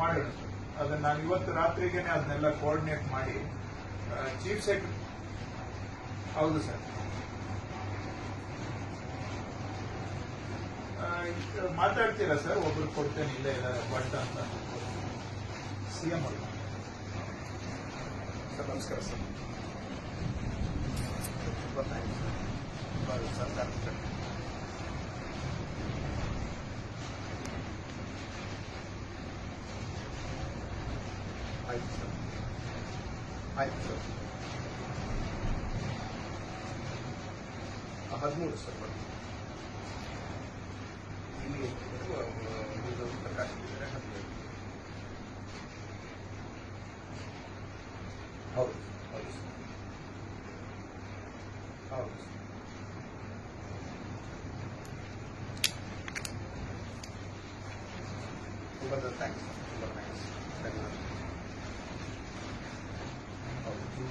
ಮಾಡೋಣ ಸರ್ ಅದನ್ನ ನಾನು ಇವತ್ತು ರಾತ್ರಿಗೆನೆ ಅದನ್ನೆಲ್ಲ ಕೋಆರ್ಡಿನೇಟ್ ಮಾಡಿ ಚೀಫ್ ಸೆಕ್ರೆಟರಿ ಹೌದು ಸರ್ ಮಾತಾಡ್ತೀರಾ ಸರ್ ಒಬ್ರು ಕೊಡ್ತೇನೆ, ಇಲ್ಲೇ ಇಲ್ಲ ಬಟ್ ಅಂತ. ಸಿ ಎಂ ಅವರು. ಸರ್, ನಮಸ್ಕಾರ ಸರ್. ಸರ್. ಸರ್. ಸರ್ಕಾರ ಆಯ್ತು ಸರ್ ಆಯ್ತು ಸರ್ ಹದಿಮೂರು ಸರ್ ಬರ್ತೀನಿ ಇಲ್ಲಿ ಇದು ಪ್ರಕಾಶ್ ಇದ್ದಾರೆ ಹದಿನೇಳು ಹೌದು ಹೌದು ಸರ್ ಹೌದು ಸರ್ ತುಂಬ ಥ್ಯಾಂಕ್ಸ್ ತುಂಬ ಥ್ಯಾಂಕ್ಸ್ ಧನ್ಯವಾದ ಹೌದು